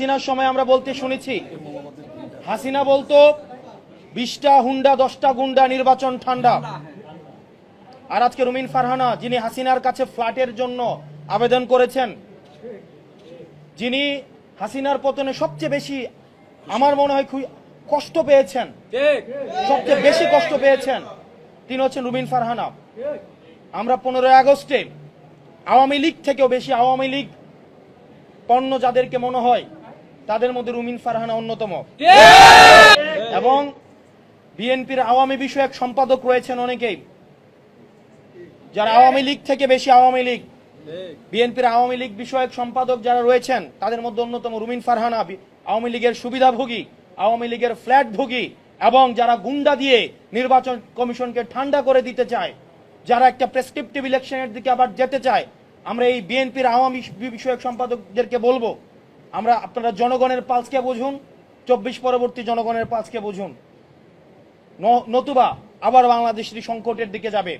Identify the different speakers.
Speaker 1: হাসিনার সময় আমরা বলতে শুনেছি, হাসিনা বলতো, বিশটা হুন্ডা, দশটা গুন্ডা, নির্বাচন ঠান্ডা। আর আজকে রুমিন ফারহানা, যিনি হাসিনার কাছে ফ্ল্যাটের জন্য আবেদন করেছেন, যিনি হাসিনার পতনে সবচেয়ে বেশি, আমার মনে হয় কষ্ট পেয়েছেন। সবচেয়ে বেশি কষ্ট পেয়েছেন, তিনি হচ্ছেন রুমিন ফারহানা। আমরা পনেরোই আগস্টে আওয়ামী লীগ থেকেও বেশি আওয়ামী লীগ পণ্য যাদেরকে মনে হয় তাদের মধ্যে রুমিন ফারহানা অন্যতম। এবং বিএনপির আওয়ামী বিষয়ক সম্পাদক রয়েছেন অনেকেই। যারা আওয়ামী লীগ থেকে বেশি আওয়ামী লীগ। বিএনপির আওয়ামী লীগ বিষয়ক সম্পাদক যারা রয়েছেন তাদের মধ্যে অন্যতম রুমিন ফারহানা আওয়ামী লীগের সুবিধাভোগী আওয়ামী লীগের ফ্ল্যাট ভোগী এবং যারা গুন্ডা দিয়ে নির্বাচন কমিশনকে ঠান্ডা করে দিতে চায় যারা একটা প্রেসক্রিপটিভ ইলেকশনের দিকে আবার যেতে চায় আমরা এই বিএনপির আওয়ামী বিষয়ক সম্পাদকদেরকে বলব আমরা আপনারা জনগণের পালসকে বুঝুন, চব্বিশ পরবর্তী জনগণের পালসকে বুঝুন। নতুবা আবার বাংলাদেশটি সংকটের দিকে যাবে।